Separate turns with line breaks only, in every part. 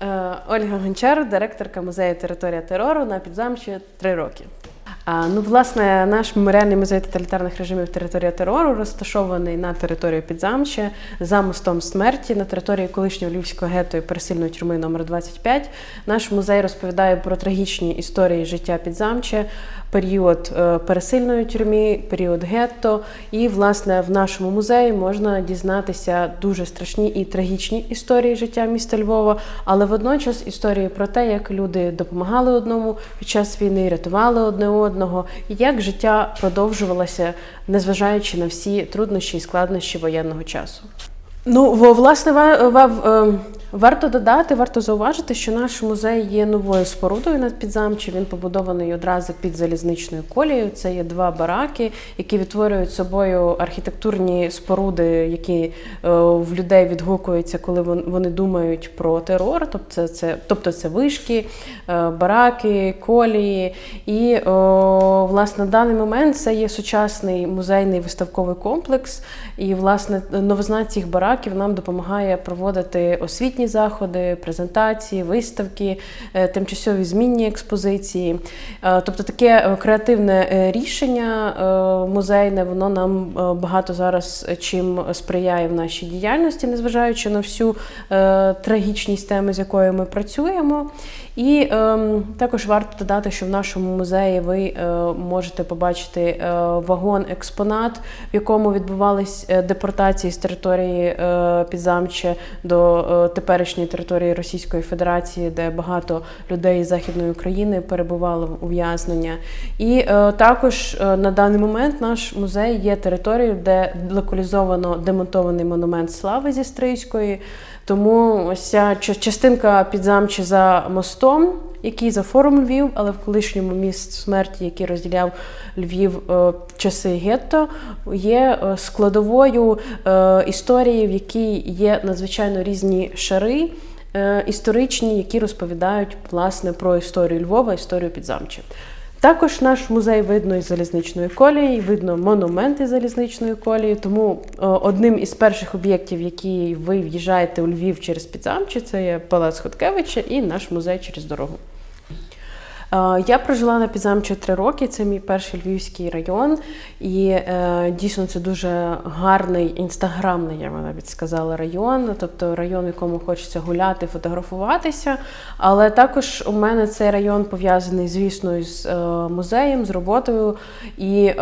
Е, Ольга Гончар, директорка музею Територія терору на підзамчі три роки. Ну, власне, наш меморіальний музей тоталітарних режимів Територія терору розташований на території Підзамче за мостом смерті на території колишнього львівського гетто і пересильної тюрми номер 25 Наш музей розповідає про трагічні історії життя Підзамче, період е, пересильної тюрми, період гетто. І, власне, в нашому музеї можна дізнатися дуже страшні і трагічні історії життя міста Львова, але водночас історії про те, як люди допомагали одному під час війни, рятували одне одного, і як життя продовжувалося, незважаючи на всі труднощі і складнощі воєнного часу. Ну, власне, ва- ва- е, варто додати, варто зауважити, що наш музей є новою спорудою на підзамчі. Він побудований одразу під залізничною колією. Це є два бараки, які відтворюють собою архітектурні споруди, які е, в людей відгукуються, коли вони думають про терор. Тобто це, тобто це вишки, е, бараки, колії. І о, власне на даний момент це є сучасний музейний виставковий комплекс. І власне новизна цих бараків нам допомагає проводити освітні заходи, презентації, виставки, е, тимчасові змінні експозиції. Е, Тобто таке е, креативне рішення музейне, воно нам багато зараз чим сприяє в нашій діяльності, незважаючи на всю трагічність теми, з якою ми працюємо. І ем, також варто додати, що в нашому музеї ви можете побачити вагон-експонат, в якому відбувались депортації з території Підзамче до е, теперішньої території Російської Федерації, де багато людей з Західної України перебувало в ув'язнення. І е, також е, на даний момент наш музей є територією, де локалізовано демонтований монумент слави зі Стрийської. Тому ось ця ча- частинка підзамчі за мостом, який за форум Львів, але в колишньому міст смерті, який розділяв Львів е, часи гетто, є е, складовою е, історії, в якій є надзвичайно різні шари. Історичні, які розповідають власне про історію Львова, історію Підзамчі. Також наш музей видно із залізничної колії, видно монументи залізничної колії. Тому одним із перших об'єктів, які ви в'їжджаєте у Львів через Підзамчі, це є Палац Хоткевича і наш музей через дорогу. Е, Я прожила на Підзамчі три роки. Це мій перший львівський район, і е, дійсно це дуже гарний інстаграмний, я би навіть сказала, район. Тобто район, якому хочеться гуляти, фотографуватися. Але також у мене цей район пов'язаний, звісно, з е, музеєм, з роботою. І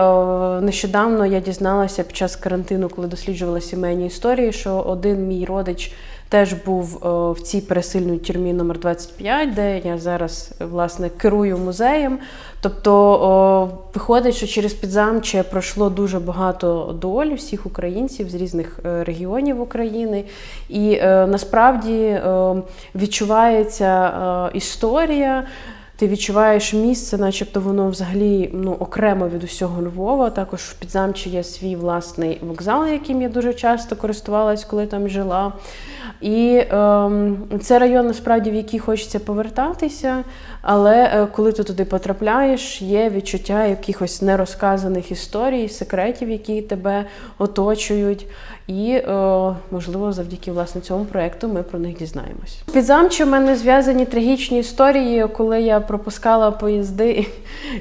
нещодавно я дізналася під час карантину, коли досліджувала сімейні історії, що один мій родич теж був е, в цій пересильній тюрмі номер 25, де я зараз е, власне керую музеєм. Тобто виходить, що через підзамче пройшло дуже багато доль всіх українців з різних е, регіонів України, і насправді відчувається історія. Ти відчуваєш місце, начебто воно взагалі ну, окремо від усього Львова. Також в Підзамчі є свій власний вокзал, яким я дуже часто користувалась, коли там жила. І ем, це район, насправді, в який хочеться повертатися, але е, коли ти туди потрапляєш, є відчуття якихось нерозказаних історій, секретів, які тебе оточують. І, е, можливо, завдяки власне цьому проекту ми про них дізнаємось. Під замчі в мене зв'язані трагічні історії, коли я пропускала поїзди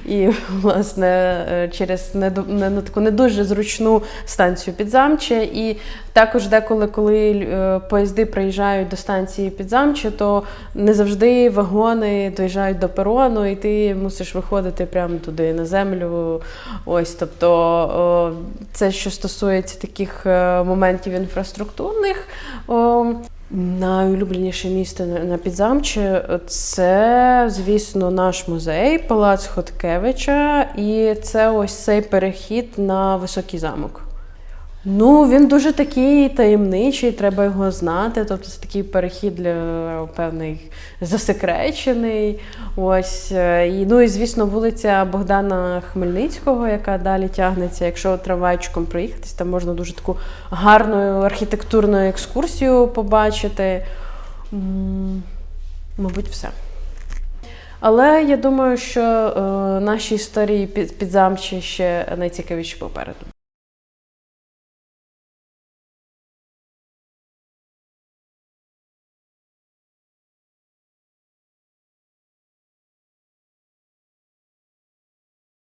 і, власне, е, через неду- не, ну, таку не дуже зручну станцію Підзамче. І також деколи, коли е, поїзди приїжджають до станції Підзамче, то не завжди вагони доїжджають до перону, і ти мусиш виходити прямо туди на землю. Ось, тобто, це що стосується таких е, моментів інфраструктурних. Найулюбленіше місто на- Підзамче це, звісно, наш музей, Палац Хоткевича, і це ось цей перехід на високий замок. Ну, він дуже такий таємничий, треба його знати. Тобто це такий перехід для певний засекречений. Ось. е, І, ну і звісно, вулиця Богдана Хмельницького, яка далі тягнеться. Якщо трамвайчиком проїхатись, там можна дуже таку гарну архітектурну екскурсію побачити. Мабуть, все. Але я думаю, що е, наші історії під, підзамчі ще найцікавіші попереду.